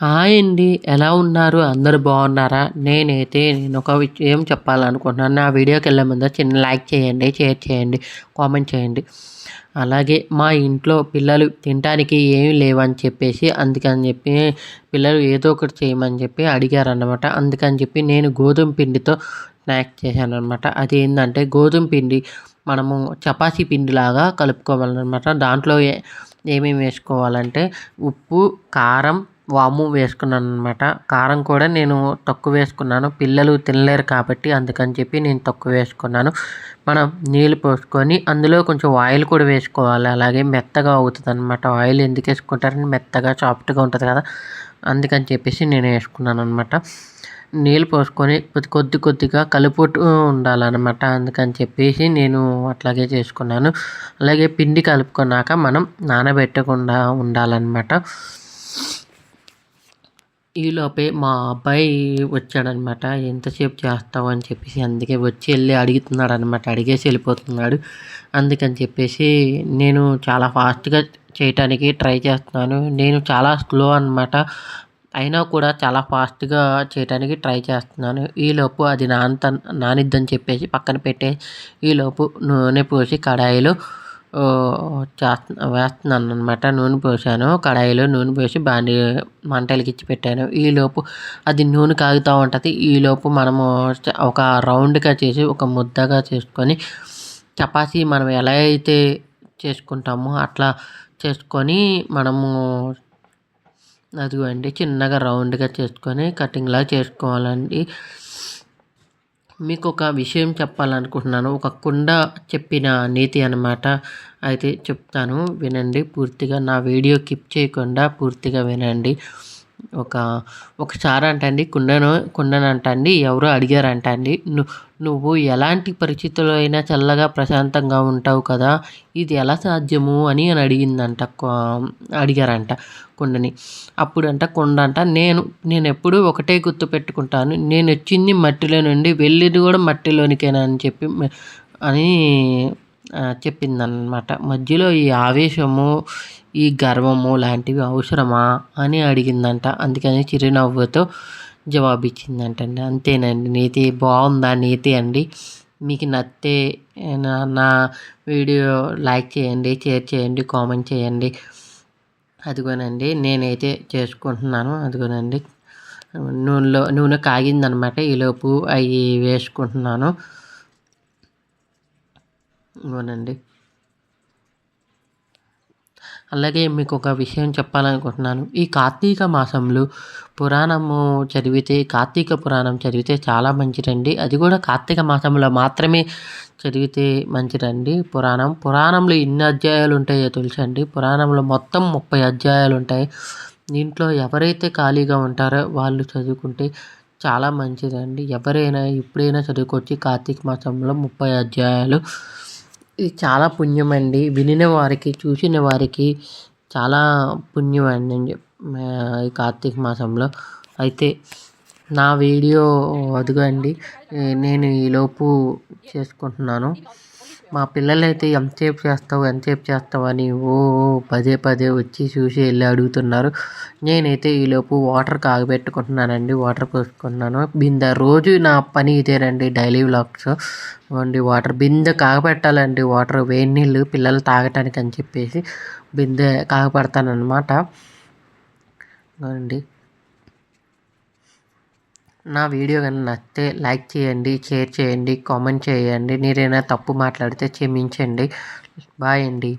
Hi అండి ఎలా ఉన్నారు? అందరు బాగున్నారా? నేనైతే నేను ఒక విషయం చెప్పాలనుకుంటున్నాను నా వీడియోకి వెళ్ళే ముందు చిన్న లైక్ చేయండి షేర్ చేయండి కామెంట్ చేయండి. అలాగే మా ఇంట్లో పిల్లలు తినడానికి ఏమి లేవని చెప్పేసి అందుకని చెప్పి పిల్లలు ఏదో ఒకటి చేయమని చెప్పి అడిగారన్నమాట. అందుకని చెప్పి నేను గోధుమ పిండితో స్నాక్స్ చేశాను అనమాట అది ఏంటంటే గోధుమ పిండి మనము చపాతీ పిండిలాగా కలుపుకోవాలన్నమాట. దాంట్లో ఏమేమి వేసుకోవాలంటే ఉప్పు కారం వాము వేసుకున్నాను అనమాట కారం కూడా నేను తక్కువ వేసుకున్నాను. పిల్లలు తినలేరు కాబట్టి అందుకని చెప్పి నేను తక్కువ వేసుకున్నాను. మనం నీళ్ళు పోసుకొని అందులో కొంచెం ఆయిల్ కూడా వేసుకోవాలి. అలాగే మెత్తగా అవుతుంది అనమాట ఆయిల్ ఎందుకు వేసుకుంటారని మెత్తగా సాఫ్ట్గా ఉంటుంది కదా. అందుకని చెప్పేసి నేను వేసుకున్నాను అనమాట నీళ్ళు పోసుకొని కొద్ది కొద్ది కొద్దిగా కలుపుతూ ఉండాలన్నమాట. అందుకని చెప్పేసి నేను అట్లాగే చేసుకున్నాను. అలాగే పిండి కలుపుకున్నాక మనం నానబెట్టకుండా ఉండాలన్నమాట. ఈలోపే మా అబ్బాయి వచ్చాడనమాట. ఎంతసేపు చేస్తావు? అని చెప్పేసి అందుకే వచ్చి వెళ్ళి అడుగుతున్నాడు అనమాట అడిగేసి వెళ్ళిపోతున్నాడు. అందుకని చెప్పేసి నేను చాలా ఫాస్ట్గా చేయటానికి ట్రై చేస్తున్నాను. నేను చాలా స్లో అనమాట. అయినా కూడా చాలా ఫాస్ట్గా చేయటానికి ట్రై చేస్తున్నాను. ఈలోపు అది నానత నానిద్దని చెప్పేసి పక్కన పెట్టే ఈలోపు నూనె పోసి కడాయిలో చేస్తున్నా వేస్తున్నాను అనమాట నూనె పోసాను. కడాయిలో నూనె పోసి బాండి మంటలకి ఇచ్చి పెట్టాను. ఈలోపు అది నూనె కాగుతూ ఉంటుంది. ఈలోపు మనము ఒక రౌండ్గా చేసి ఒక ముద్దగా చేసుకొని చపాతీ మనం ఎలా అయితే చేసుకుంటామో అట్లా చేసుకొని మనము అదిగోండి చిన్నగా రౌండ్గా చేసుకొని కటింగ్లా చేసుకోవాలండి. మీకు ఒక విషయం చెప్పాలనుకుంటున్నాను. ఒక కుండ చెప్పిన నీతి అనమాట అయితే చెప్తాను వినండి. పూర్తిగా నా వీడియో కిప్ చేయకుండా పూర్తిగా వినండి. ఒక ఒకసారి అంటండి కుండను కుండను అంటండి ఎవరో అడిగారంటండి నువ్వు ఎలాంటి పరిస్థితుల్లో అయినా చల్లగా ప్రశాంతంగా ఉంటావు కదా ఇది ఎలా సాధ్యము? అని అని అడిగిందంట అడిగారంట కుండని. అప్పుడంట కుండ అంట నేను నేను ఎప్పుడూ ఒకటే గుర్తు పెట్టుకుంటాను నేను వచ్చింది మట్టిలో నుండి వెళ్ళేది కూడా మట్టిలోనికేనా? అని చెప్పి అని చెప్పిందనమాట మధ్యలో ఈ ఆవేశము ఈ గర్వము లాంటివి అవసరమా అని అడిగిందంట. అందుకని చిరునవ్వుతో జవాబిచ్చిందంటండి. అంతేనండి నీతి బాగుందా నీతి అండి? మీకు నచ్చితే నా నా వీడియో లైక్ చేయండి షేర్ చేయండి కామెంట్ చేయండి. అదిగోనండి నేనైతే చేసుకుంటున్నాను. అదిగోనండి నూనెలో నూనె కాగిందనమాట ఈలోపు అవి వేసుకుంటున్నాను. ఇవ్వనండి అలాగే మీకు ఒక విషయం చెప్పాలనుకుంటున్నాను. ఈ కార్తీక మాసంలో పురాణము చదివితే కార్తీక పురాణం చదివితే చాలా మంచిదండి. అది కూడా కార్తీక మాసంలో మాత్రమే చదివితే మంచిదండి పురాణం. పురాణంలో ఎన్ని అధ్యాయాలు ఉంటాయో తెలుసండి పురాణంలో మొత్తం ముప్పై అధ్యాయాలు ఉంటాయి. దీంట్లో ఎవరైతే ఖాళీగా ఉంటారో వాళ్ళు చదువుకుంటే చాలా మంచిదండి. ఎవరైనా ఎప్పుడైనా చదువుకోవచ్చు. కార్తీక మాసంలో ముప్పై అధ్యాయాలు ఇది చాలా పుణ్యం అండి వినిన వారికి చూసిన వారికి చాలా పుణ్యం అండి ఈ కార్తీక మాసంలో. అయితే నా వీడియో అదిగో అండి. నేను ఈలోపు చేసుకుంటున్నాను. మా పిల్లలైతే ఎంతసేపు చేస్తావు ఎంతసేపు చేస్తావు అని ఓ పదే పదే వచ్చి చూసి వెళ్ళి అడుగుతున్నారు. నేనైతే ఈలోపు వాటర్ కాగబెట్టుకుంటున్నానండి వాటర్ పోసుకుంటున్నాను. బిందె రోజు నా పని ఇదేనండి డైలీ వ్లాగ్స్. అండి వాటర్ బిందె కాగబెట్టాలండి వాటర్ వేడి నీళ్ళు పిల్లలు తాగటానికి అని చెప్పేసి బిందె కాగపెడతానమాట అండి నా వీడియో కానీ నచ్చితే లైక్ చేయండి షేర్ చేయండి కామెంట్ చేయండి. నేనైనా తప్పు మాట్లాడితే క్షమించండి. బాయ్ అండి.